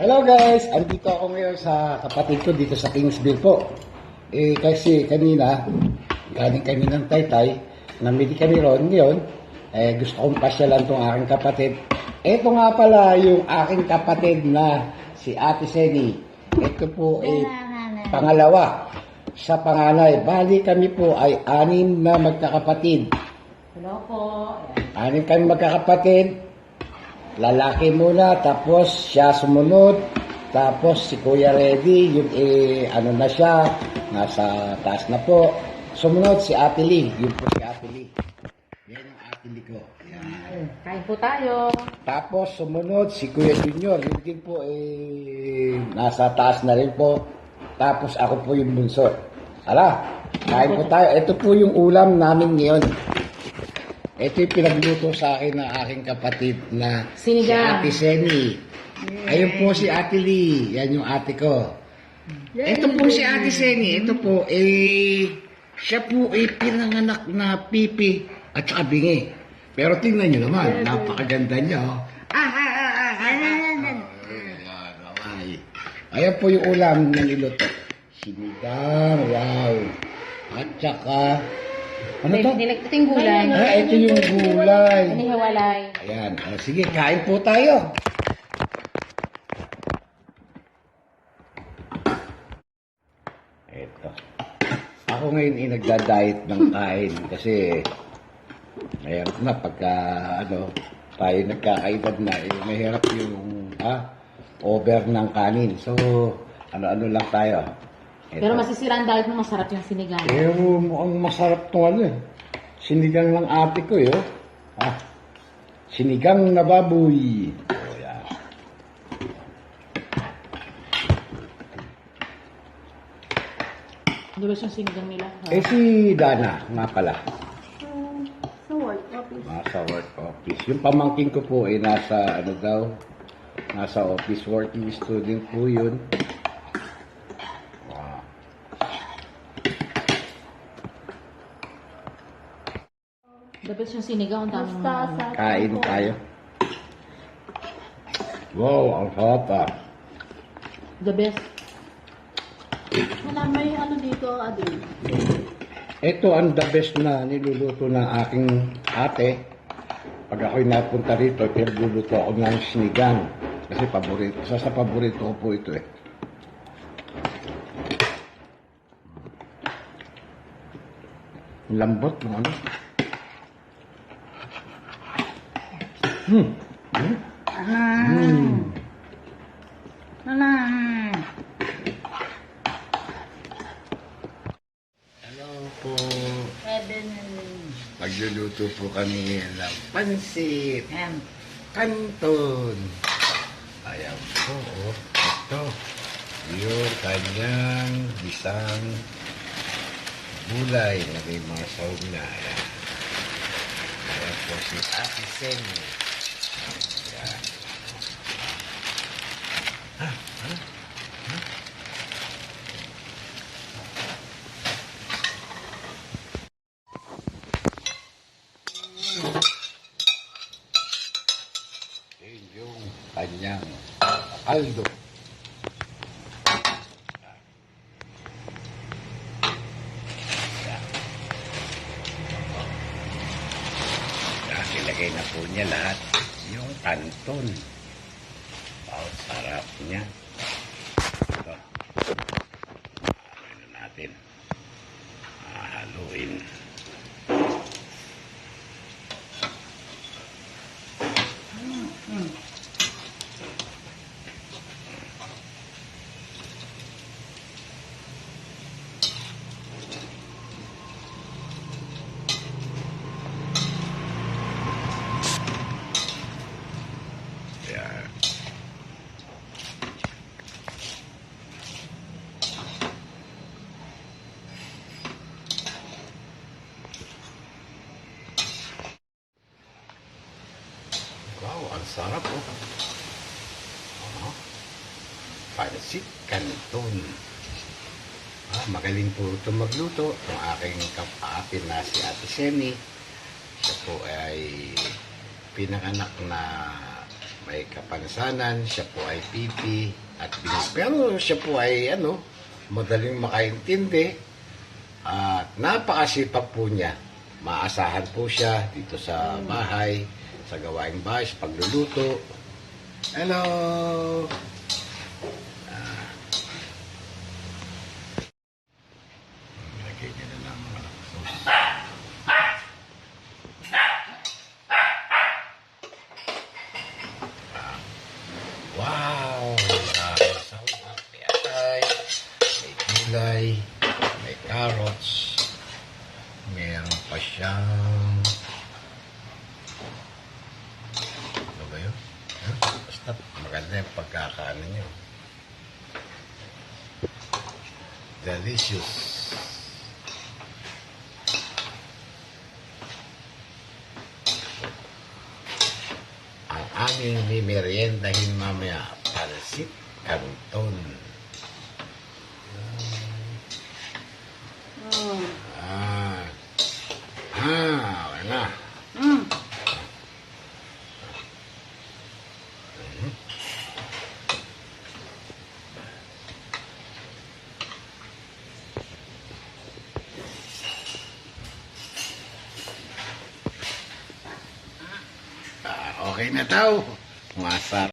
Hello guys! Andito ako ngayon sa kapatid ko dito sa Kingsville po. Eh kasi kanina, galing kami ng taytay, namili kami ron ngayon. Eh gusto kong pasyalan tong aking kapatid. Ito nga pala yung aking kapatid na si Ate Seni. Ito po eh pangalawa sa panganay. Bali kami po ay anim na magkakapatid. Hello po. Anim kami magkakapatid. Lalaki muna, tapos siya sumunod, tapos si Kuya Reddy, yung eh, ano na siya, nasa taas na po. Sumunod si Ate Lee, yun po si Ate Lee. Yan yung Ate Lee ko. Yan. Kain po tayo. Tapos sumunod si Kuya Junior, yun din po eh, nasa taas na rin po. Tapos ako po yung bunso. Ala, kain po tayo. Ito po yung ulam namin ngayon. Ito yung pinagluto sa akin ng aking kapatid na Sinigang. si Ate Seni. Ayun po si Ate Lee. Yan yung ate ko. Ito po si Ate Seni. Ito po, eh, siya po ay pinanganak na pipi at saka bingi. Pero tingnan nyo naman, napakaganda niya. Oh. Ah, ah, ah, ah, ah, ah. Ayan. Ayan po yung ulam na niluto. Sinigang, wow. At saka, ano to? Nilagto yung gulay. Ah, ito yung gulay. Inihiwalay. Ayan. O, sige, kain po tayo. Ito. Ako ngayon ay nagda-diet ng kain kasi mahirap na pagka ano, tayo nagkakaedad na, eh, mahirap yung ha, over ng kanin. So, ano-ano lang tayo. Ito. Pero masisiraan dahil mo masarap yung sinigang. Eh, mukhang masarap tong ano eh. Sinigang ng ate ko eh. oh. Ah, sinigang na baboy. Oh, yan. Di ba yung sinigang nila? Eh si Dana, nga pala. Sa work office. Nasa work office. Yung pamangkin ko po ay nasa ano daw, nasa office working student po yun. Dapat yung sinigang, ang daming mga... Kain tayo. Wow, ang sarap ah. The best. Wala may ano dito, Adri. Ito ang the best na niluluto ng aking ate. Pag ako'y napunta rito, pinagluluto ako ng sinigang. Kasi paborito, isa sa paborito ko po ito eh. Lambot ng ano. Hmm. Hmm. Hmm. Hello po. Magluluto po kami ng pansit. Kanton. Ayan po. Oh. Ito. Yung kanyang bisang gulay na may mga sahog na. Ayan. Ayan po si Ate Seni. Ayan. Ah, ah, ah. Yun yung kanyang. Dahil ilagay na po niya lahat yung kanton. Wow, sarap niya. Ito. Ano natin? Haluin. Yan. Wow, ang sarap oh. Oh. Pansit Canton. Ah, magaling po ito magluto. Ang aking kapatid na si Ate Semi. Siya po ay pinanganak na may kapansanan, siya po ay pipi at binis. Pero siya po ay ano, madaling makaintindi at napakasipag po niya. Maasahan po siya dito sa bahay, sa gawaing bahay, sa pagluluto. Hello! Ah. Nilagay niya na lang mga sauce. Wow! Dahil sa may atay, may gulay, may carrots, meron pa siyang... Ano ba yun? Huh? Basta maganda yung pagkakaano niyo. Delicious. Ang aming mimeriendahin mamaya, pansit canton. Oh. Ah. Ah, wala. Mm. Ah, okay na daw. Masarap.